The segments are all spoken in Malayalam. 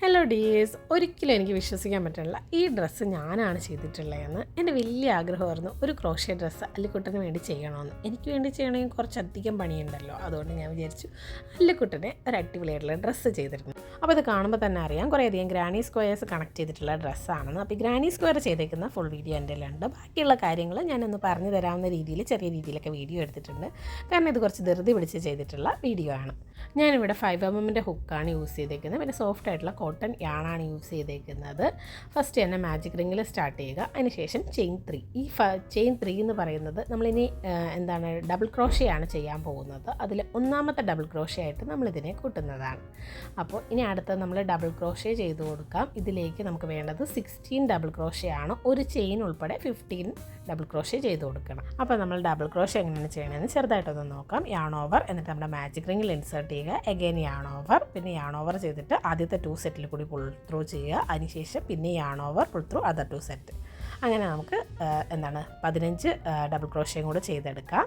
ഹലോ ഡിയേഴ്സ് ഒരിക്കലും എനിക്ക് വിശ്വസിക്കാൻ പറ്റില്ല. ഈ ഡ്രസ്സ് ഞാനാണ് ചെയ്തിട്ടുള്ളതെന്ന് എന്റെ വലിയ ആഗ്രഹമായിരുന്നു. ഒരു ക്രോഷ്യ ഡ്രസ്സ് അല്ലിക്കുട്ടന് വേണ്ടി ചെയ്യണമെന്ന്. എനിക്ക് വേണ്ടി ചെയ്യണമെങ്കിൽ കുറച്ചധികം പണിയുണ്ടല്ലോ. അതുകൊണ്ട് ഞാൻ വിചാരിച്ചു അല്ലിക്കുട്ടനെ ഒരു അടിപൊളിയായിട്ടുള്ള ഡ്രസ്സ് ചെയ്തിരുന്നു. അപ്പോൾ ഇത് കാണുമ്പോൾ തന്നെ അറിയാം കുറേയധികം ഗ്രാനി സ്ക്വയേഴ്സ് കണക്ട് ചെയ്തിട്ടുള്ള ഡ്രസ്സാണെന്ന് അപ്പോൾ ഈ ഗ്രാനി സ്ക്വയർ ചെയ്തേക്കുന്ന ഫുൾ വീഡിയോ എന്റെ ഉണ്ട് ബാക്കിയുള്ള കാര്യങ്ങൾ ഞാനൊന്ന് പറഞ്ഞു തരാവുന്ന രീതിയിൽ ചെറിയ രീതിയിലൊക്കെ വീഡിയോ എടുത്തിട്ടുണ്ട്. കാരണം ഇത് കുറച്ച് ധൃതി പിടിച്ച് ചെയ്തിട്ടുള്ള വീഡിയോ ആണ്. ഞാനിവിടെ ഫൈവ് എം എമ്മിന്റെ ഹുക്കാണ് യൂസ് ചെയ്തേക്കുന്നത്. പിന്നെ സോഫ്റ്റ് ആയിട്ടുള്ള കോട്ടൺ യാണാണ് യൂസ് ചെയ്തേക്കുന്നത്. ഫസ്റ്റ് തന്നെ മാജിക് റിങ്ങിൽ സ്റ്റാർട്ട് ചെയ്യുക. അതിനുശേഷം ചെയിൻ ത്രീ ഈ ഫ ചെയിൻ ത്രീ എന്ന് പറയുന്നത് നമ്മളിനി എന്താണ് ഡബിൾ ക്രോഷയാണ് ചെയ്യാൻ പോകുന്നത്. അതിൽ ഒന്നാമത്തെ ഡബിൾ ക്രോഷ ആയിട്ട് നമ്മളിതിനെ കൂട്ടുന്നതാണ്. അപ്പോൾ ഇനി അടുത്ത നമ്മൾ ഡബിൾ ക്രോഷേ ചെയ്ത് കൊടുക്കാം. ഇതിലേക്ക് നമുക്ക് വേണ്ടത് സിക്സ്റ്റീൻ ഡബിൾ ക്രോഷയാണ് ഒരു ചെയിൻ ഉൾപ്പെടെ ഫിഫ്റ്റീൻ ഡബിൾ ക്രോഷേ ചെയ്ത് കൊടുക്കണം. അപ്പോൾ നമ്മൾ ഡബിൾ ക്രോഷ എങ്ങനെയാണ് ചെയ്യണമെന്ന് ചെറുതായിട്ടൊന്ന് നോക്കാം. യാൺ ഓവർ എന്നിട്ട് നമ്മുടെ മാജിക് റിങ്ങിൽ ഇൻസേർട്ട് ചെയ്യുക എഗെയിൻ യാൺ ഓവർ പിന്നെ യാൺ ഓവർ ചെയ്തിട്ട് ആദ്യത്തെ ടു സെറ്റിൽ കൂടി പുൾ ത്രൂ ചെയ്യുക. അതിനുശേഷം പിന്നെ yarn over pull through other two set അങ്ങനെ നമുക്ക് എന്താണ് പതിനഞ്ച് ഡബിൾ ക്രോഷയും കൂടെ ചെയ്തെടുക്കാം.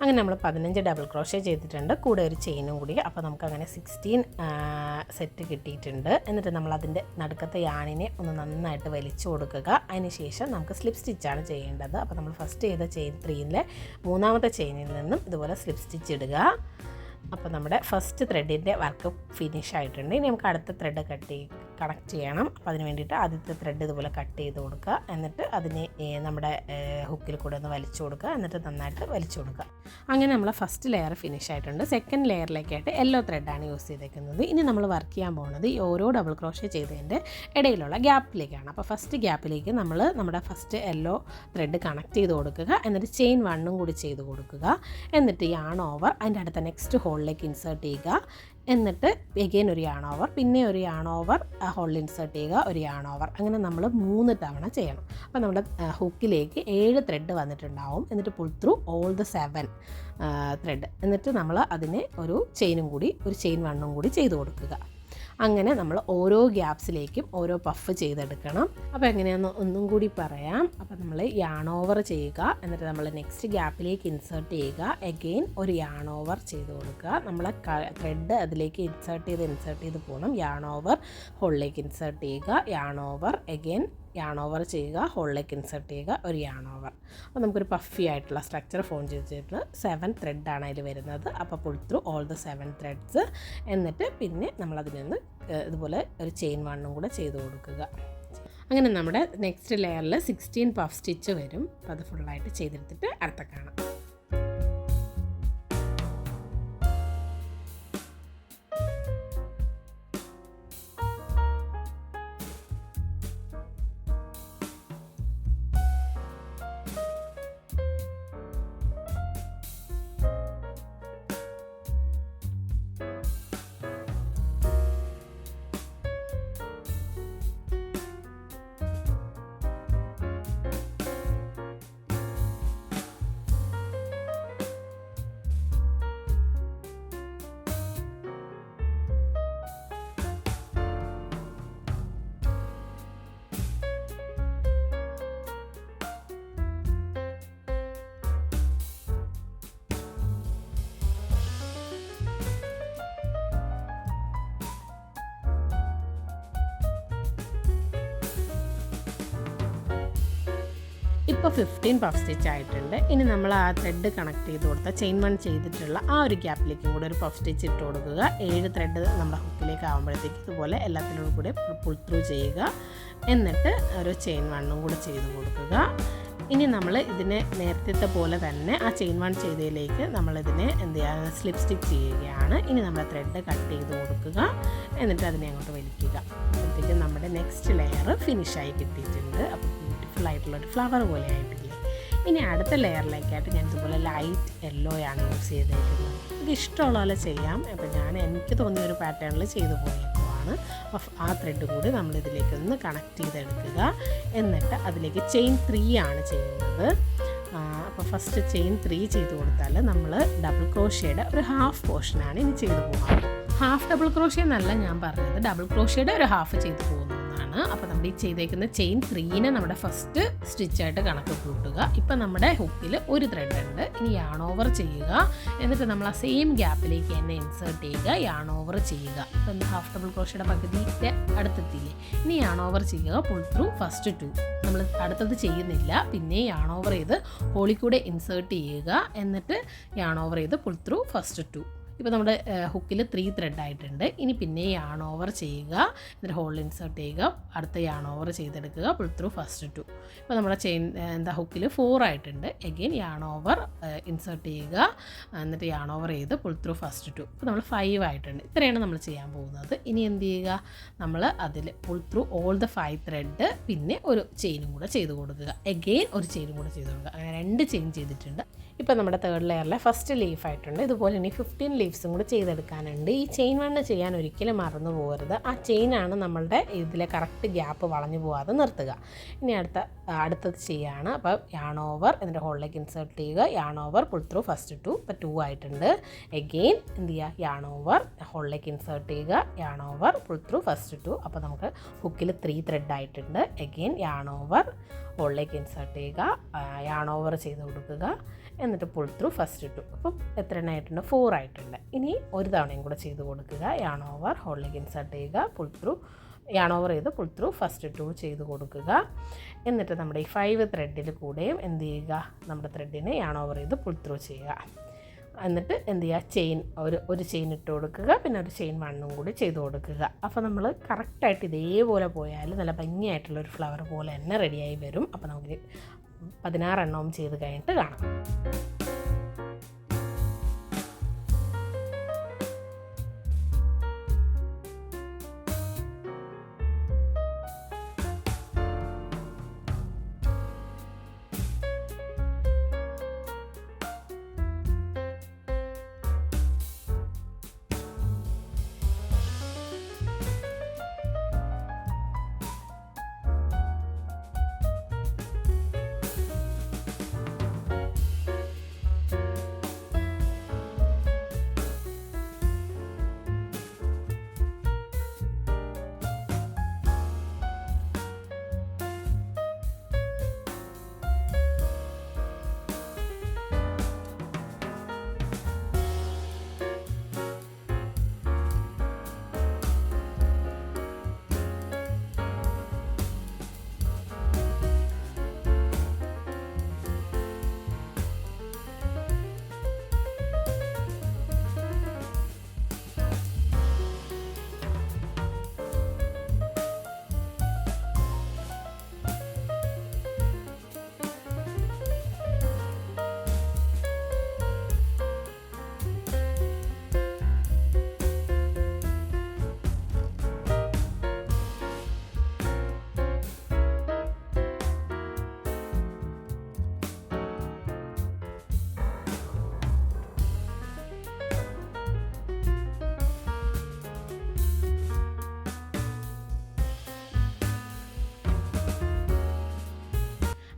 അങ്ങനെ നമ്മൾ പതിനഞ്ച് ഡബിൾ ക്രോഷേ ചെയ്തിട്ടുണ്ട്. കൂടെ ഒരു ചെയിനും കൂടി. അപ്പോൾ നമുക്ക് അങ്ങനെ സിക്സ്റ്റീൻ സെറ്റ് കിട്ടിയിട്ടുണ്ട്. എന്നിട്ട് നമ്മൾ അതിന്റെ നടുക്കത്തെ യാണിനെ ഒന്ന് നന്നായിട്ട് വലിച്ചു കൊടുക്കുക. അതിനുശേഷം നമുക്ക് സ്ലിപ്പ് സ്റ്റിച്ചാണ് ചെയ്യേണ്ടത്. അപ്പോൾ നമ്മൾ ഫസ്റ്റ് ചെയ്ത ചെയിൻ ത്രീയിലെ മൂന്നാമത്തെ ചെയിനിൽ നിന്നും ഇതുപോലെ സ്ലിപ്പ് സ്റ്റിച്ച് ഇടുക. അപ്പോൾ നമ്മുടെ ഫസ്റ്റ് ത്രെഡിന്റെ വർക്ക് ഫിനിഷ് ആയിട്ടുണ്ട്. ഇനി നമുക്ക് അടുത്ത ത്രെഡ് കട്ട് കണക്ട് ചെയ്യണം. അപ്പോൾ അതിന് വേണ്ടിയിട്ട് ആദ്യത്തെ ത്രെഡ് ഇതുപോലെ കട്ട് ചെയ്ത് കൊടുക്കുക. എന്നിട്ട് അതിനെ നമ്മുടെ ഹുക്കിൽ കൂടെ ഒന്ന് വലിച്ചു കൊടുക്കുക. എന്നിട്ട് നന്നായിട്ട് വലിച്ചു കൊടുക്കുക. അങ്ങനെ നമ്മൾ ഫസ്റ്റ് ലെയർ ഫിനിഷ് ആയിട്ടുണ്ട്. സെക്കൻഡ് ലെയറിലേക്കായിട്ട് യെല്ലോ ത്രെഡാണ് യൂസ് ചെയ്തേക്കുന്നത്. ഇനി നമ്മൾ വർക്ക് ചെയ്യാൻ പോകുന്നത് ഈ ഓരോ ഡബിൾ ക്രോഷേ ചെയ്തതിന്റെ ഇടയിലുള്ള ഗ്യാപ്പിലേക്കാണ് അപ്പോൾ ഫസ്റ്റ് ഗ്യാപ്പിലേക്ക് നമ്മൾ നമ്മുടെ ഫസ്റ്റ് യെല്ലോ ത്രെഡ് കണക്ട് ചെയ്ത് കൊടുക്കുക. എന്നിട്ട് ചെയിൻ വണ്ണും കൂടി ചെയ്ത് കൊടുക്കുക. എന്നിട്ട് ഈ ആൺ ഓവർ അതിന്റെ അടുത്ത നെക്സ്റ്റ് ഹോളിലേക്ക് ഇൻസേർട്ട് ചെയ്യുക. എന്നിട്ട് എഗെയിൻ ഒരു യാൺ ഓവർ പിന്നെ ഒരു യാൺ ഓവർ ഹോളിൽ ഇൻസേർട്ട് ചെയ്യുക ഒരു യാൺ ഓവർ അങ്ങനെ നമ്മൾ മൂന്ന് തവണ ചെയ്യണം. അപ്പോൾ നമ്മുടെ ഹുക്കിലേക്ക് ഏഴ് ത്രെഡ് വന്നിട്ടുണ്ടാവും. എന്നിട്ട് pull through all the seven thread എന്നിട്ട് നമ്മൾ അതിനെ ഒരു ചെയിനും കൂടി ഒരു ചെയിൻ വണ്ണും കൂടി ചെയ്തു കൊടുക്കുക. അങ്ങനെ നമ്മൾ ഓരോ ഗ്യാപ്സിലേക്കും ഓരോ പഫ് ചെയ്തെടുക്കണം. അപ്പോൾ എങ്ങനെയാണെന്ന് ഒന്നും കൂടി പറയാം. അപ്പോൾ നമ്മൾ യാൺ ഓവർ ചെയ്യുക. എന്നിട്ട് നമ്മൾ നെക്സ്റ്റ് ഗ്യാപ്പിലേക്ക് ഇൻസേർട്ട് ചെയ്യുക. എഗെയിൻ ഒരു യാൺ ഓവർ ചെയ്ത് കൊടുക്കുക. നമ്മൾ ത്രെഡ് അതിലേക്ക് ഇൻസേർട്ട് ചെയ്ത് ഇൻസേർട്ട് ചെയ്ത് പോകണം യാൺ ഓവർ ഹോളിലേക്ക് ഇൻസേർട്ട് ചെയ്യുക. Yarn over again yarn over ചെയ്യുക ഹോളിലേക്ക് ഇൻസെർട്ട് ചെയ്യുക ഒരു യാൺ ഓവർ. അപ്പോൾ നമുക്കൊരു പഫി ആയിട്ടുള്ള സ്ട്രക്ചർ ഫോം ചെയ്തിട്ട് സെവൻ ത്രെഡാണ് അതിൽ വരുന്നത്. അപ്പോൾ pull through all the seven threads എന്നിട്ട് പിന്നെ നമ്മളതിൽ നിന്ന് ഇതുപോലെ ഒരു ചെയിൻ വണ്ണും കൂടെ ചെയ്ത് കൊടുക്കുക. അങ്ങനെ നമ്മുടെ നെക്സ്റ്റ് ലെയറിൽ സിക്സ്റ്റീൻ പഫ് സ്റ്റിച്ച് വരും. അപ്പോൾ അത് ഫുള്ളായിട്ട് ചെയ്തെടുത്തിട്ട് അടുത്ത കാണാം. ഇപ്പോൾ ഫിഫ്റ്റീൻ പഫ് സ്റ്റിച്ച് ആയിട്ടുണ്ട്. ഇനി നമ്മൾ ആ ത്രെഡ് കണക്ട് ചെയ്ത് കൊടുത്ത ചെയിൻ വൺ ചെയ്തിട്ടുള്ള ആ ഒരു ഗ്യാപ്പിലേക്കും കൂടെ ഒരു പഫ് സ്റ്റിച്ച് ഇട്ട് കൊടുക്കുക. ഏഴ് ത്രെഡ് നമ്മുടെ ഹുക്കിലേക്ക് ആകുമ്പോഴത്തേക്ക് ഇതുപോലെ എല്ലാത്തിനോടും കൂടെ പുൾ ത്രൂ ചെയ്യുക. എന്നിട്ട് ഒരു ചെയിൻ വണ്ണും കൂടെ ചെയ്ത് കൊടുക്കുക. ഇനി നമ്മൾ ഇതിനെ നേരത്തെ പോലെ തന്നെ ആ ചെയിൻ വൺ ചെയ്തതിലേക്ക് നമ്മളിതിനെ എന്ത് ചെയ്യുക? സ്ലിപ്പ് സ്റ്റിച്ച് ചെയ്യുകയാണ്. ഇനി നമ്മൾ ത്രെഡ് കട്ട് ചെയ്ത് കൊടുക്കുക. എന്നിട്ട് അതിനെ അങ്ങോട്ട് വലിക്കുക. അപ്പോഴത്തേക്കും നമ്മുടെ നെക്സ്റ്റ് ലെയർ ഫിനിഷായി കിട്ടിയിട്ടുണ്ട്. അപ്പോൾ ബ്യൂട്ടിഫുൾ ആയിട്ടുള്ള ഒരു ഫ്ലവർ പോലെ ആയിട്ടില്ലേ? ഇനി അടുത്ത ലെയറിലേക്കായിട്ട് ഞാൻ ഇതുപോലെ ലൈറ്റ് യെല്ലോ ആണ് യൂസ് ചെയ്തേക്കുന്നത്. ഇത് ഇഷ്ടമുള്ള പോലെ ചെയ്യാം. അപ്പോൾ ഞാൻ എനിക്ക് തോന്നിയ ഒരു പാറ്റേണിൽ ചെയ്തു പോയേക്കുവാണ്. അപ്പോൾ ആ ത്രെഡ് കൂടി നമ്മൾ ഇതിലേക്ക് ഒന്ന് കണക്ട് ചെയ്തെടുക്കുക. എന്നിട്ട് അതിലേക്ക് ചെയിൻ ത്രീ ആണ് ചെയ്യുന്നത്. അപ്പോൾ ഫസ്റ്റ് ചെയിൻ ത്രീ ചെയ്ത് കൊടുത്താൽ നമ്മൾ ഡബിൾ ക്രോഷ്യയുടെ ഒരു ഹാഫ് പോർഷനാണ് ഇനി ചെയ്തു പോകുന്നത് ഹാഫ് ഡബിൾ ക്രോഷ്യ എന്നല്ല ഞാൻ പറഞ്ഞത്. ഡബിൾ ക്രോഷ്യയുടെ ഒരു ഹാഫ് ചെയ്തു പോകുന്നതാണ് അപ്പോൾ നമ്മൾ ഈ ചെയ്തേക്കുന്ന ചെയിൻ ത്രീനെ നമ്മുടെ ഫസ്റ്റ് സ്റ്റിച്ചായിട്ട് കണക്ക് കൂട്ടുക. ഇപ്പം നമ്മുടെ ഹുക്കിൽ ഒരു ത്രെഡ് ഉണ്ട്. ഇനി യാൺ ഓവർ ചെയ്യുക. എന്നിട്ട് നമ്മൾ ആ സെയിം ഗ്യാപ്പിലേക്ക് തന്നെ ഇൻസേർട്ട് ചെയ്യുക. യാൺ ഓവർ ചെയ്യുക. ഇപ്പം ഹാഫ് ഡബിൾ ക്രോഷയുടെ പകുതിയുടെ അടുത്തെത്തില്ലേ? ഇനി യാൺ ഓവർ ചെയ്യുക. പുൾ ത്രൂ ഫസ്റ്റ് ടു നമ്മൾ അടുത്തത് ചെയ്യുന്നില്ല. പിന്നെ യാൺ ഓവർ ചെയ്ത് ഹോളി ഇൻസേർട്ട് ചെയ്യുക. എന്നിട്ട് യാൺ ഓവർ ചെയ്ത് പുൾ ത്രൂ ഫസ്റ്റ് ടു ഇപ്പോൾ നമ്മുടെ ഹുക്കിൽ ത്രീ ത്രെഡ് ആയിട്ടുണ്ട്. ഇനി പിന്നെ യാൺ ഓവർ ചെയ്യുക. എന്നിട്ട് ഹോൾ ഇൻസേർട്ട് ചെയ്യുക. അടുത്ത യാൺ ഓവർ ചെയ്തെടുക്കുക. പുൾ ത്രൂ ഫസ്റ്റ് ടു ഇപ്പോൾ നമ്മുടെ ചെയിൻ എന്താ ഹുക്കിൽ ഫോർ ആയിട്ടുണ്ട്. എഗെയിൻ യാൺ ഓവർ ഇൻസേർട്ട് ചെയ്യുക. എന്നിട്ട് യാൺ ഓവർ ചെയ്ത് പുൾ ത്രൂ ഫസ്റ്റ് ടു ഇപ്പോൾ നമ്മൾ ഫൈവ് ആയിട്ടുണ്ട്. ഇത്രയാണ് നമ്മൾ ചെയ്യാൻ പോകുന്നത്. ഇനി എന്ത് ചെയ്യുക? നമ്മൾ അതിൽ pull through all the five thread പിന്നെ ഒരു ചെയിനും കൂടെ ചെയ്ത് കൊടുക്കുക. എഗെയിൻ ഒരു ചെയിനും കൂടെ ചെയ്ത് കൊടുക്കുക. അങ്ങനെ രണ്ട് ചെയിൻ ചെയ്തിട്ടുണ്ട്. ഇപ്പോൾ നമ്മുടെ തേർഡ് ലെയറിലെ ഫസ്റ്റ് ലീഫ് ആയിട്ടുണ്ട്. ഇതുപോലെ ഇനി ഫിഫ്റ്റീൻ ലീവ്സും കൂടി ചെയ്തെടുക്കാനുണ്ട്. ഈ ചെയിൻ വണ്ണ് ചെയ്യാൻ ഒരിക്കലും മറന്നു പോകരുത്. ആ ചെയിനാണ് നമ്മളുടെ ഇതിലെ കറക്റ്റ് ഗ്യാപ്പ് വളഞ്ഞു പോകാതെ നിർത്തുക. ഇനി അടുത്ത അടുത്തത് ചെയ്യാണ്. അപ്പോൾ യാൺ ഓവർ എന്നിട്ട് ഹോളിലേക്ക് ഇൻസേർട്ട് ചെയ്യുക. Yarn over pull through first two ഇപ്പോൾ ടു ആയിട്ടുണ്ട്. എഗെയിൻ എന്ത് ചെയ്യുക? യാൺ ഓവർ ഹോളിലേക്ക് ഇൻസേർട്ട് ചെയ്യുക. Yarn over pull through first two അപ്പോൾ നമുക്ക് ഹുക്കിൽ ത്രീ ത്രെഡ് ആയിട്ടുണ്ട്. എഗെയിൻ യാൺ ഓവർ ഹോളിലേക്ക് ഇൻസേർട്ട് ചെയ്യുക. യാൺ ഓവർ ചെയ്ത് കൊടുക്കുക. എന്നിട്ട് പുൾ ത്രൂ ഫസ്റ്റ് ഇട്ടു. അപ്പം എത്ര എണ്ണം ആയിട്ടുണ്ട്? ഫോർ ആയിട്ടുണ്ട്. ഇനി ഒരു തവണയും കൂടെ ചെയ്ത് കൊടുക്കുക. യാൺ ഓവർ ഹോളിലേക്ക് ഇൻസർട്ട് ചെയ്യുക. പുൾ ത്രൂ യാൺ ഓവർ ചെയ്ത് പുൾ ത്രൂ ഫസ്റ്റ് ടു ചെയ്ത് കൊടുക്കുക. എന്നിട്ട് നമ്മുടെ ഈ ഫൈവ് ത്രെഡിൽ കൂടെയും എന്ത് ചെയ്യുക? നമ്മുടെ ത്രെഡിനെ യാൺ ഓവർ ചെയ്ത് പുൾ ത്രൂ ചെയ്യുക. എന്നിട്ട് എന്ത് ചെയ്യുക? ചെയിൻ ഒരു ഒരു ചെയിൻ ഇട്ട് കൊടുക്കുക. പിന്നെ ഒരു ചെയിൻ വണ്ണും കൂടി ചെയ്ത് കൊടുക്കുക. അപ്പോൾ നമ്മൾ കറക്റ്റായിട്ട് ഇതേപോലെ പോയാൽ നല്ല ഭംഗിയായിട്ടുള്ള ഒരു ഫ്ലവർ പോലെ തന്നെ റെഡിയായി വരും. അപ്പോൾ നമുക്ക് പതിനാറെണ്ണവും ചെയ്ത് കഴിഞ്ഞിട്ട് കാണാം.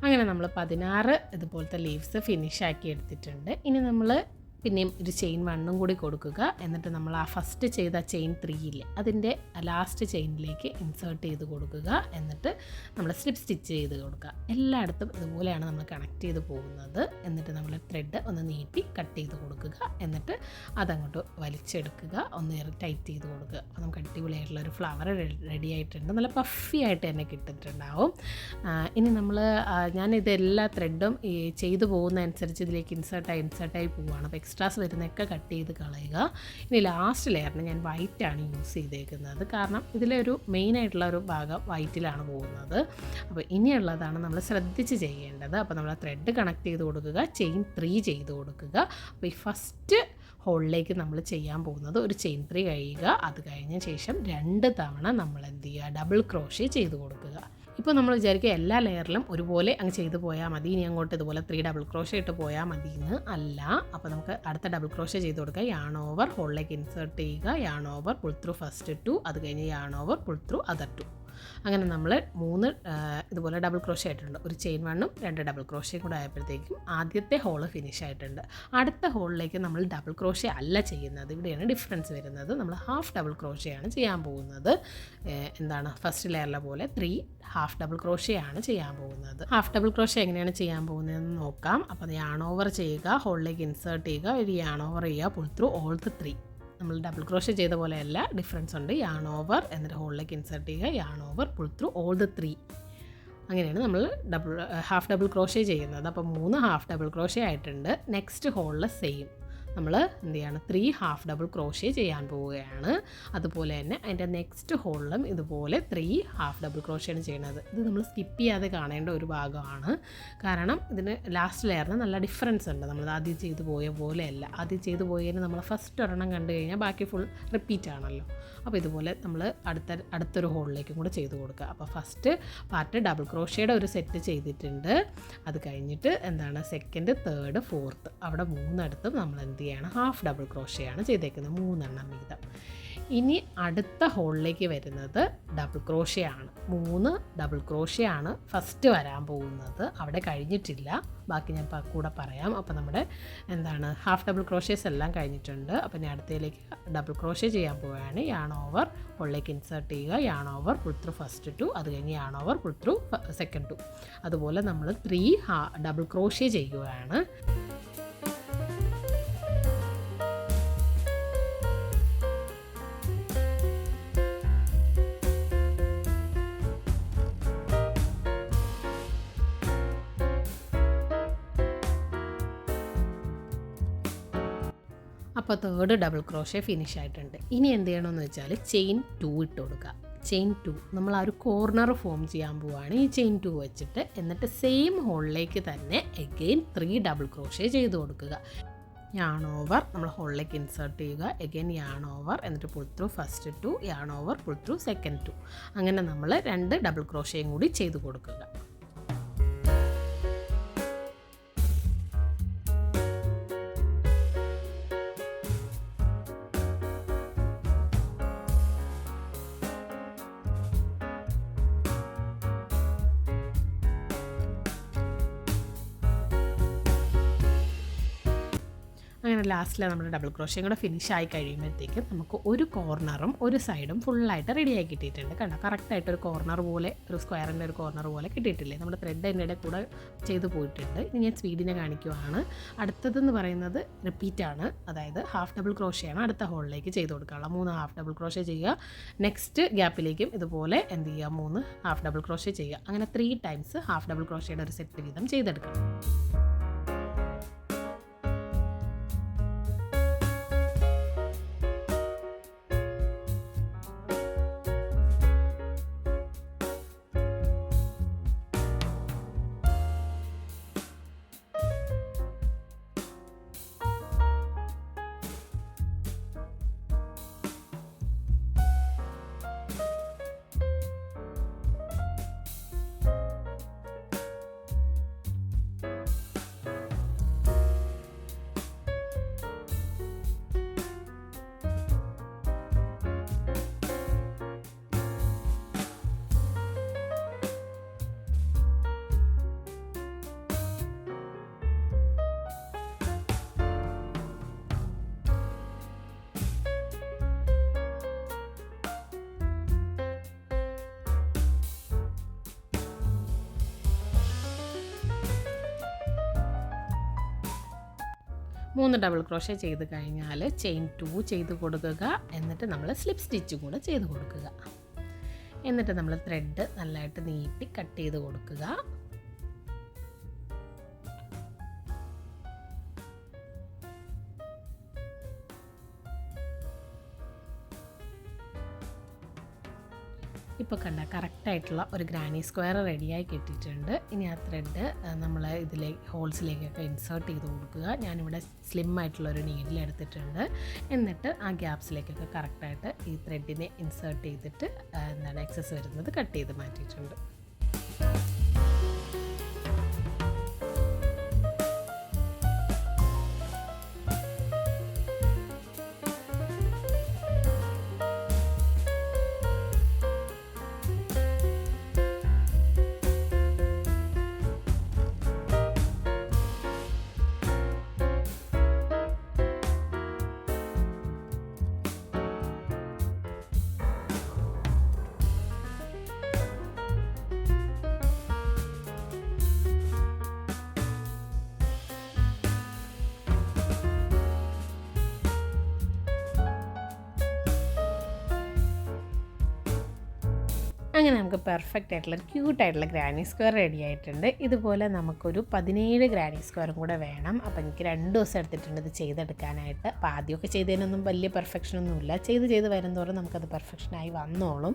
അങ്ങനെ നമ്മൾ പതിനാറ് ഇതുപോലത്തെ ലീവ്സ് ഫിനിഷ് ആക്കി എടുത്തിട്ടുണ്ട്. ഇനി നമ്മൾ പിന്നെയും ഒരു ചെയിൻ വണ്ണും കൂടി കൊടുക്കുക. എന്നിട്ട് നമ്മൾ ആ ഫസ്റ്റ് ചെയ്ത ചെയിൻ ത്രീയില്ലേ അതിന്റെ ലാസ്റ്റ് ചെയിനിലേക്ക് ഇൻസേർട്ട് ചെയ്ത് കൊടുക്കുക. എന്നിട്ട് നമ്മൾ സ്ലിപ്പ് സ്റ്റിച്ച് ചെയ്ത് കൊടുക്കുക. എല്ലായിടത്തും ഇതുപോലെയാണ് നമ്മൾ കണക്ട് ചെയ്ത് പോകുന്നത്. എന്നിട്ട് നമ്മൾ ത്രെഡ് ഒന്ന് നീട്ടി കട്ട് ചെയ്ത് കൊടുക്കുക. എന്നിട്ട് അതങ്ങോട്ട് വലിച്ചെടുക്കുക. ഒന്ന് ടൈറ്റ് ചെയ്ത് കൊടുക്കുക. അപ്പോൾ നമുക്ക് അടിപൊളിയായിട്ടുള്ള ഒരു ഫ്ലവർ റെഡി ആയിട്ടുണ്ട്. നല്ല പഫി ആയിട്ട് തന്നെ കിട്ടിയിട്ടുണ്ടാവും ഇനി നമ്മൾ ഞാൻ ഇതെല്ലാ ത്രെഡും ചെയ്തു പോകുന്ന അനുസരിച്ച് ഇതിലേക്ക് ഇൻസേർട്ടായി ഇൻസേർട്ടായി പോവുകയാണ് അപ്പോൾ എക്സ്ട്രാസ് വരുന്നതൊക്കെ കട്ട് ചെയ്ത് കളയുക. ഇനി ലാസ്റ്റ് ലെയറിന് ഞാൻ വൈറ്റാണ് യൂസ് ചെയ്തേക്കുന്നത്. കാരണം ഇതിലൊരു മെയിനായിട്ടുള്ള ഒരു ഭാഗം വൈറ്റിലാണ് പോകുന്നത്. അപ്പോൾ ഇനിയുള്ളതാണ് നമ്മൾ ശ്രദ്ധിച്ച് ചെയ്യേണ്ടത്. അപ്പോൾ നമ്മൾ ത്രെഡ് കണക്ട് ചെയ്ത് കൊടുക്കുക ചെയിൻ ത്രീ ചെയ്ത് കൊടുക്കുക. അപ്പോൾ ഈ ഫസ്റ്റ് ഹോളിലേക്ക് നമ്മൾ ചെയ്യാൻ പോകുന്നത് ഒരു ചെയിൻ ത്രീ കഴിയുക. അത് കഴിഞ്ഞ ശേഷം രണ്ട് തവണ നമ്മൾ എന്ത് ചെയ്യുക? ഡബിൾ ക്രോഷേ ചെയ്ത് കൊടുക്കുക. ഇപ്പോൾ നമ്മൾ വിചാരിക്കുക എല്ലാ ലെയറിലും ഒരുപോലെ അങ്ങ് ചെയ്ത് പോയാൽ മതി ഇനി അങ്ങോട്ട് ഇതുപോലെ ത്രീ ഡബിൾ ക്രോഷ ഇട്ട് പോയാൽ മതി എന്ന് അല്ല. അപ്പോൾ നമുക്ക് അടുത്ത ഡബിൾ ക്രോഷ ചെയ്ത് കൊടുക്കുക യാൺ ഓവർ ഹോളിലേക്ക് ഇൻസേർട്ട് ചെയ്യുക. Yarn over pull through first two അത് കഴിഞ്ഞ് yarn over pull through other two അങ്ങനെ നമ്മൾ മൂന്ന് ഇതുപോലെ ഡബിൾ ക്രോഷ ആയിട്ടുണ്ട്. ഒരു ചെയിൻ വണ്ണും രണ്ട് ഡബിൾ ക്രോഷയും കൂടെ ആയപ്പോഴത്തേക്കും ആദ്യത്തെ ഹോൾ ഫിനിഷ് ആയിട്ടുണ്ട്. അടുത്ത ഹോളിലേക്ക് നമ്മൾ ഡബിൾ ക്രോഷ അല്ല ചെയ്യുന്നത്. ഇവിടെയാണ് ഡിഫറൻസ് വരുന്നത്. നമ്മൾ ഹാഫ് ഡബിൾ ക്രോഷയാണ് ചെയ്യാൻ പോകുന്നത്. എന്താണ്? ഫസ്റ്റ് ലെയറിലെ പോലെ ത്രീ ഹാഫ് ഡബിൾ ക്രോഷയാണ് ചെയ്യാൻ പോകുന്നത്. ഹാഫ് ഡബിൾ ക്രോഷ എങ്ങനെയാണ് ചെയ്യാൻ പോകുന്നതെന്ന് നോക്കാം. അപ്പോൾ യാൺ ഓവർ ചെയ്യുക ഹോളിലേക്ക് ഇൻസേർട്ട് ചെയ്യുക ഒരു യാൺ ഓവർ ചെയ്യുക pull through all the three നമ്മൾ ഡബിൾ ക്രോഷ് ചെയ്ത പോലെയല്ല ഡിഫറൻസ് ഉണ്ട്. യാൺ ഓവർ എന്നിട്ട് ഹോളിലേക്ക് ഇൻസേർട്ട് ചെയ്യുക. Yarn over pull through all the three അങ്ങനെയാണ് നമ്മൾ ഡബിൾ ഹാഫ് ഡബിൾ ക്രോഷേ ചെയ്യുന്നത്. അപ്പോൾ മൂന്ന് ഹാഫ് ഡബിൾ ക്രോഷേ ആയിട്ടുണ്ട്. നെക്സ്റ്റ് ഹോളിൽ സെയിം നമ്മൾ എന്ത് ചെയ്യാണ്? ത്രീ ഹാഫ് ഡബിൾ ക്രോഷേ ചെയ്യാൻ പോവുകയാണ്. അതുപോലെ തന്നെ അതിന്റെ നെക്സ്റ്റ് ഹോളിലും ഇതുപോലെ ത്രീ ഹാഫ് ഡബിൾ ക്രോഷയാണ് ചെയ്യുന്നത്. ഇത് നമ്മൾ സ്കിപ്പ് ചെയ്യാതെ കാണേണ്ട ഒരു ഭാഗമാണ്. കാരണം ഇതിന് ലാസ്റ്റ് ലെയറിന് നല്ല ഡിഫറൻസ് ഉണ്ട്. നമ്മൾ ആദ്യം ചെയ്തു പോയ പോലെയല്ല. ആദ്യം ചെയ്തു പോയതിന് നമ്മൾ ഫസ്റ്റ് ഒരെണ്ണം കണ്ടു കഴിഞ്ഞാൽ ബാക്കി ഫുൾ റിപ്പീറ്റ് ആണല്ലോ. അപ്പോൾ ഇതുപോലെ നമ്മൾ അടുത്ത അടുത്തൊരു ഹോളിലേക്കും കൂടെ ചെയ്തു കൊടുക്കുക. അപ്പോൾ ഫസ്റ്റ് പാർട്ട് ഡബിൾ ക്രോഷയുടെ ഒരു സെറ്റ് ചെയ്തിട്ടുണ്ട്. അത് കഴിഞ്ഞിട്ട് എന്താണ്? സെക്കൻഡ് തേർഡ് ഫോർത്ത് അവിടെ മൂന്നിടത്തും നമ്മൾ എന്ത് ചെയ്യണം ഹാഫ് ഡബിൾ ക്രോഷയാണ് ചെയ്തേക്കുന്നത് മൂന്നെണ്ണം വീതം. ഇനി അടുത്ത ഹോളിലേക്ക് വരുന്നത് ഡബിൾ ക്രോഷയാണ്. മൂന്ന് ഡബിൾ ക്രോഷയാണ് ഫസ്റ്റ് വരാൻ പോകുന്നത്. അവിടെ കഴിഞ്ഞിട്ടില്ല. ബാക്കി ഞാൻ കൂടെ പറയാം. അപ്പോൾ നമ്മുടെ എന്താണ് ഹാഫ് ഡബിൾ ക്രോഷേസ് എല്ലാം കഴിഞ്ഞിട്ടുണ്ട്. അപ്പോൾ ഞാൻ അടുത്തയിലേക്ക് ഡബിൾ ക്രോഷേ ചെയ്യാൻ പോവുകയാണ്. യാൺ ഓവർ ഹോളിലേക്ക് ഇൻസേർട്ട് ചെയ്യുക. Yarn over pull through first two അത് കഴിഞ്ഞ് yarn over pull through second two അതുപോലെ നമ്മൾ ത്രീ ഡബിൾ ക്രോഷേ ചെയ്യുകയാണ്. അപ്പോൾ തേർഡ് ഡബിൾ ക്രോഷേ ഫിനിഷ് ആയിട്ടുണ്ട്. ഇനി എന്ത് ചെയ്യണമെന്ന് വെച്ചാൽ ചെയിൻ ടു ഇട്ട് കൊടുക്കുക. ചെയിൻ ടു നമ്മൾ ആ ഒരു കോർണർ ഫോം ചെയ്യാൻ പോവുകയാണ് ഈ ചെയിൻ ടു വെച്ചിട്ട് എന്നിട്ട് സെയിം ഹോളിലേക്ക് തന്നെ എഗെയിൻ ത്രീ ഡബിൾ ക്രോഷേ ചെയ്ത് കൊടുക്കുക. യാൺ ഓവർ നമ്മൾ ഹോളിലേക്ക് ഇൻസേർട്ട് ചെയ്യുക. എഗെയിൻ യാൺ ഓവർ എന്നിട്ട് pull through first two yarn over pull through second two അങ്ങനെ നമ്മൾ രണ്ട് ഡബിൾ ക്രോഷയും കൂടി ചെയ്ത് കൊടുക്കുക. ലാസ്റ്റിൽ നമ്മുടെ ഡബിൾ ക്രോഷിയും കൂടെ ഫിനിഷ് ആയി കഴിയുമ്പോഴത്തേക്കും നമുക്ക് ഒരു കോർണറും ഒരു സൈഡും ഫുള്ളായിട്ട് റെഡിയായി കിട്ടിയിട്ടുണ്ട് കണ്ടോ? കറക്റ്റായിട്ട് ഒരു കോർണർ പോലെ ഒരു സ്ക്വയറിന്റെ ഒരു കോർണർ പോലെ കിട്ടിയിട്ടില്ലേ? നമ്മുടെ ത്രെഡ് അതിന്റെ കൂടെ ചെയ്ത് പോയിട്ടുണ്ട്. ഇനി ഞാൻ സ്പീഡിനെ കാണിക്കുവാണ്. അടുത്തതെന്ന് പറയുന്നത് റിപ്പീറ്റ് ആണ്. അതായത് ഹാഫ് ഡബിൾ ക്രോഷയാണ് അടുത്ത ഹോളിലേക്ക് ചെയ്ത് കൊടുക്കാനുള്ള മൂന്ന് ഹാഫ് ഡബിൾ ക്രോഷേ ചെയ്യുക. നെക്സ്റ്റ് ഗ്യാപ്പിലേക്കും ഇതുപോലെ എന്ത് ചെയ്യുക? മൂന്ന് ഹാഫ് ഡബിൾ ക്രോഷേ ചെയ്യുക. അങ്ങനെ ത്രീ ടൈംസ് ഹാഫ് ഡബിൾ ക്രോഷയുടെ ഒരു സെറ്റ് വീതം ചെയ്തെടുക്കണം. മൂന്ന് ഡബിൾ ക്രോഷേ ചെയ്ത് കഴിഞ്ഞാൽ ചെയിൻ ടു ചെയ്ത് കൊടുക്കുക. എന്നിട്ട് നമ്മൾ സ്ലിപ്പ് സ്റ്റിച്ച് കൂടെ ചെയ്ത് കൊടുക്കുക. എന്നിട്ട് നമ്മൾ ത്രെഡ് നല്ലതായിട്ട് നീട്ടി കട്ട് ചെയ്ത് കൊടുക്കുക. ഇപ്പോൾ കണ്ട കറക്റ്റായിട്ടുള്ള ഒരു ഗ്രാനി സ്ക്വയർ റെഡിയായി കിട്ടിയിട്ടുണ്ട്. ഇനി ആ ത്രെഡ് നമ്മൾ ഇതിലേക്ക് ഹോൾസിലേക്കൊക്കെ ഇൻസേർട്ട് ചെയ്ത് കൊടുക്കുക. ഞാനിവിടെ സ്ലിം ആയിട്ടുള്ള ഒരു നീഡിൽ എടുത്തിട്ടുണ്ട്. എന്നിട്ട് ആ ഗ്യാപ്സിലേക്കൊക്കെ കറക്റ്റായിട്ട് ഈ ത്രെഡിനെ ഇൻസേർട്ട് ചെയ്തിട്ട് എന്താണ് എക്സസ് വരുന്നത് കട്ട് ചെയ്ത് മാറ്റിയിട്ടുണ്ട്. അങ്ങനെ നമുക്ക് പെർഫെക്റ്റ് ആയിട്ടുള്ള ക്യൂട്ട് ആയിട്ടുള്ള ഗ്രാനി സ്ക്വയർ റെഡി ആയിട്ടുണ്ട്. ഇതുപോലെ നമുക്കൊരു പതിനേഴ് ഗ്രാനി സ്ക്വയറും കൂടെ വേണം. അപ്പോൾ എനിക്ക് രണ്ട് ദിവസം എടുത്തിട്ടുണ്ട് ഇത് ചെയ്തെടുക്കാനായിട്ട്. അപ്പോൾ ആദ്യമൊക്കെ ചെയ്തതിനൊന്നും വലിയ പെർഫെക്ഷനൊന്നുമില്ല ചെയ്ത് ചെയ്ത് വരുന്നതോറും നമുക്കത് പെർഫെക്ഷനായി വന്നോളും.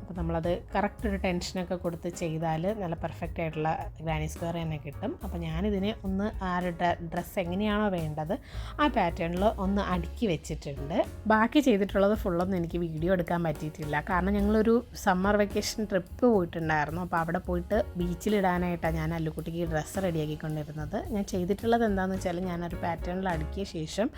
അപ്പോൾ നമ്മളത് കറക്റ്റ് ഒരു ടെൻഷനൊക്കെ കൊടുത്ത് ചെയ്താൽ നല്ല പെർഫെക്റ്റ് ആയിട്ടുള്ള ഗ്രാനി സ്ക്വയർ തന്നെ കിട്ടും. അപ്പോൾ ഞാനിതിനെ ഒന്ന് ആ ഒരു ഡ്രസ്സ് എങ്ങനെയാണോ വേണ്ടത് ആ പാറ്റേണിൽ ഒന്ന് അടുക്കി വെച്ചിട്ടുണ്ട്. ബാക്കി ചെയ്തിട്ടുള്ളത് ഫുള്ളൊന്നും എനിക്ക് വീഡിയോ എടുക്കാൻ പറ്റിയിട്ടില്ല. കാരണം ഞങ്ങളൊരു സമ്മർ വെക്കേഷൻ ട്രിപ്പ് പോയിട്ടുണ്ടായിരുന്നു. അപ്പോൾ അവിടെ പോയിട്ട് ബീച്ചിലിടാനായിട്ടാണ് ഞാൻ അല്ലുക്കുട്ടിക്ക് ഡ്രസ്സ് റെഡിയാക്കിക്കൊണ്ടിരുന്നത്. ഞാൻ ചെയ്തിട്ടുള്ളത് എന്താണെന്ന് വെച്ചാൽ ഞാനൊരു പാറ്റേണിൽ അടുക്കിയ ശേഷം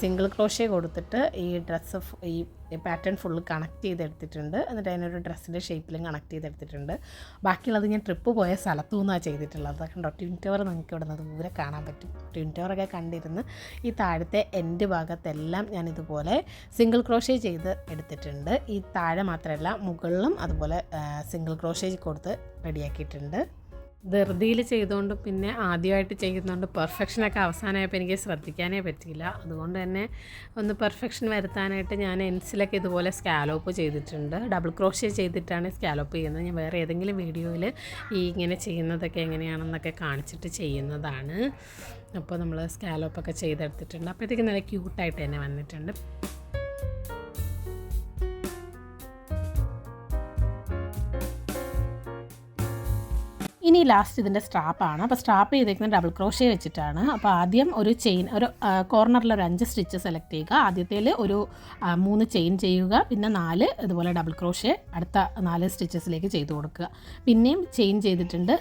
സിംഗിൾ ക്രോഷേ കൊടുത്തിട്ട് ഈ ഡ്രസ്സ് ഈ പാറ്റേൺ ഫുള്ള് കണക്ട് ചെയ്തെടുത്തിട്ടുണ്ട്. എന്നിട്ട് അതിനൊരു ഡ്രസ്സിന്റെ ഷേപ്പിലും കണക്ട് ചെയ്തെടുത്തിട്ടുണ്ട്. ബാക്കിയുള്ളത് ഞാൻ ട്രിപ്പ് പോയ സ്ഥലത്തു നിന്നാണ് ചെയ്തിട്ടുള്ളത്. കണ്ടോ? ട്വിൻ ടവർ നിങ്ങൾക്ക് ഇവിടെ നിന്ന് ദൂരെ കാണാൻ പറ്റും. ട്വിൻ ടവറൊക്കെ കണ്ടിരുന്ന് ഈ താഴത്തെ എൻഡ് ഭാഗത്തെല്ലാം ഞാൻ ഇതുപോലെ സിംഗിൾ ക്രോഷേ ചെയ്ത് എടുത്തിട്ടുണ്ട്. ഈ താഴെ മാത്രമല്ല മുകളിലും അതുപോലെ സിംഗിൾ ക്രോഷേ കൊടുത്ത് റെഡിയാക്കിയിട്ടുണ്ട് ധൃതിയിൽ ചെയ്തുകൊണ്ട് പിന്നെ ആദ്യമായിട്ട് ചെയ്യുന്നതുകൊണ്ട് പെർഫെക്ഷനൊക്കെ അവസാനമായപ്പോൾ എനിക്ക് ശ്രദ്ധിക്കാനേ പറ്റിയില്ല. അതുകൊണ്ട് തന്നെ ഒന്ന് പെർഫെക്ഷൻ വരുത്താനായിട്ട് ഞാൻ എൻസിലൊക്കെ ഇതുപോലെ സ്കാലോപ്പ് ചെയ്തിട്ടുണ്ട്. ഡബിൾ ക്രോഷ്യ ചെയ്തിട്ടാണ് സ്കാലോപ്പ് ചെയ്യുന്നത്. ഞാൻ വേറെ ഏതെങ്കിലും വീഡിയോയിൽ ഈ ഇങ്ങനെ ചെയ്യുന്നതൊക്കെ എങ്ങനെയാണെന്നൊക്കെ കാണിച്ചിട്ട് ചെയ്യുന്നതാണ്. അപ്പോൾ നമ്മൾ സ്കാലോപ്പൊക്കെ ചെയ്തെടുത്തിട്ടുണ്ട്. അപ്പോഴത്തേക്ക് നല്ല ക്യൂട്ടായിട്ട് തന്നെ വന്നിട്ടുണ്ട്. ഇനി ലാസ്റ്റ് ഇതിന്റെ സ്ട്രാപ്പാണ് അപ്പോൾ സ്ട്രാപ്പ് ചെയ്തേക്കുന്നത് ഡബിൾ ക്രോഷേ വെച്ചിട്ടാണ്. അപ്പോൾ ആദ്യം ഒരു ചെയിൻ ഒരു കോർണറിൽ ഒരു അഞ്ച് സ്റ്റിച്ച് സെലക്ട് ചെയ്യുക. ആദ്യത്തേൽ ഒരു മൂന്ന് ചെയിൻ ചെയ്യുക. പിന്നെ നാല് ഇതുപോലെ ഡബിൾ ക്രോഷേ അടുത്ത നാല് സ്റ്റിച്ചസിലേക്ക് ചെയ്തു കൊടുക്കുക. പിന്നെയും ചെയിൻ ചെയ്തിട്ടുണ്ട്.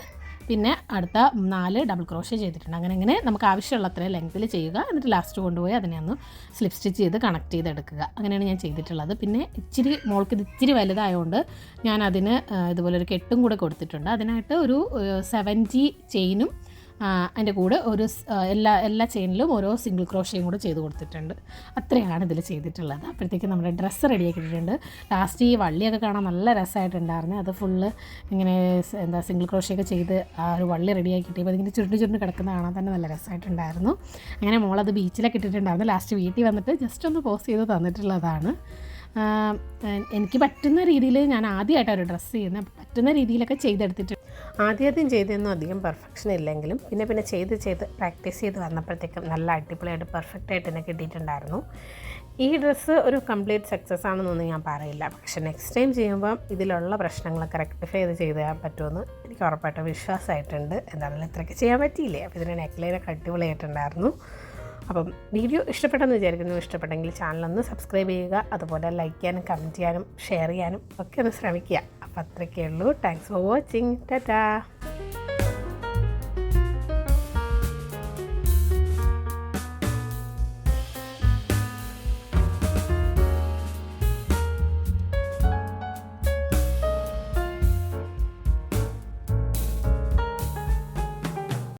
പിന്നെ അടുത്ത നാല് ഡബിൾ ക്രോഷ്യ ചെയ്തിട്ടുണ്ട്. അങ്ങനെ അങ്ങനെ നമുക്ക് ആവശ്യമുള്ള അത്രയും ലെങ്ത്തിൽ ചെയ്യുക. എന്നിട്ട് ലാസ്റ്റ് കൊണ്ടുപോയി അതിനെ ഒന്ന് സ്ലിപ്പ് സ്റ്റിച്ച് ചെയ്ത് കണക്ട് ചെയ്തെടുക്കുക. അങ്ങനെയാണ് ഞാൻ ചെയ്തിട്ടുള്ളത്. പിന്നെ ഇച്ചിരി മോൾക്ക് ഇത് ഇച്ചിരി വലുതായതുകൊണ്ട് ഞാൻ അതിന് ഇതുപോലെ ഒരു കെട്ടും കൂടെ കൊടുത്തിട്ടുണ്ട്. അതിനായിട്ട് ഒരു സെവൻ ജി ചെയിനും അതിന്റെ കൂടെ ഒരു എല്ലാ എല്ലാ ചെയിനിലും ഓരോ സിംഗിൾ ക്രോഷയും കൂടെ ചെയ്ത് കൊടുത്തിട്ടുണ്ട്. അത്രയാണ് ഇതിൽ ചെയ്തിട്ടുള്ളത്. അപ്പോഴത്തേക്ക് നമ്മുടെ ഡ്രസ്സ് റെഡിയാക്കിയിട്ടുണ്ട് ലാസ്റ്റ് ഈ വള്ളിയൊക്കെ കാണാൻ നല്ല രസമായിട്ടുണ്ടായിരുന്നു. അത് ഫുള്ള് ഇങ്ങനെ എന്താ സിംഗിൾ ക്രോഷയൊക്കെ ചെയ്ത് ആ ഒരു വള്ളി റെഡിയാക്കി കിട്ടിയപ്പോൾ അതിങ്ങനെ ചുരുണ്ട് ചുരുണ്ട് കിടക്കുന്ന കാണാൻ തന്നെ നല്ല രസമായിട്ടുണ്ടായിരുന്നു. അങ്ങനെ മോളത് ബീച്ചിലൊക്കെ ഇട്ടിട്ടുണ്ടായിരുന്നു. ലാസ്റ്റ് വീട്ടിൽ വന്നിട്ട് ജസ്റ്റ് ഒന്ന് പോസ്റ്റ് ചെയ്ത് തന്നിട്ടുള്ളതാണ്. എനിക്ക് പറ്റുന്ന രീതിയിൽ ഞാൻ ആദ്യമായിട്ടാണ് ഒരു ഡ്രസ്സ് ചെയ്യുന്നത്. പറ്റുന്ന രീതിയിലൊക്കെ ചെയ്തെടുത്തിട്ട് ആദ്യാദ്യം ചെയ്തൊന്നും അധികം പെർഫെക്ഷൻ ഇല്ലെങ്കിലും പിന്നെ പിന്നെ ചെയ്ത് ചെയ്ത് പ്രാക്ടീസ് ചെയ്ത് വന്നപ്പോഴത്തേക്കും നല്ല അടിപൊളിയായിട്ട് പെർഫെക്റ്റ് ആയിട്ട് തന്നെ കിട്ടിയിട്ടുണ്ടായിരുന്നു. ഈ ഡ്രസ്സ് ഒരു കംപ്ലീറ്റ് സക്സസ് ആണെന്നൊന്നും ഞാൻ പറയില്ല. പക്ഷെ നെക്സ്റ്റ് ടൈം ചെയ്യുമ്പോൾ ഇതിലുള്ള പ്രശ്നങ്ങളൊക്കെ റെക്ടിഫൈ ചെയ്ത് ചെയ്ത് തരാൻ പറ്റുമെന്ന് എനിക്ക് ഉറപ്പായിട്ടും വിശ്വാസമായിട്ടുണ്ട്. എന്താണെങ്കിലും ഇത്രയൊക്കെ ചെയ്യാൻ പറ്റിയില്ലേ? അപ്പോൾ ഇതിന്റെ നെക്ലൈനൊക്കെ അടിപൊളിയായിട്ടുണ്ടായിരുന്നു. അപ്പം വീഡിയോ ഇഷ്ടപ്പെട്ടെന്ന് വിചാരിക്കുന്നു. ഇഷ്ടപ്പെട്ടെങ്കിൽ ചാനലൊന്ന് സബ്സ്ക്രൈബ് ചെയ്യുക. അതുപോലെ ലൈക്ക് ചെയ്യാനും കമന്റ് ചെയ്യാനും ഷെയർ ചെയ്യാനും ഒക്കെ ഒന്ന് ശ്രമിക്കുക. അപ്പോൾ അത്രയൊക്കെ ഉള്ളൂ. Thanks for watching Tata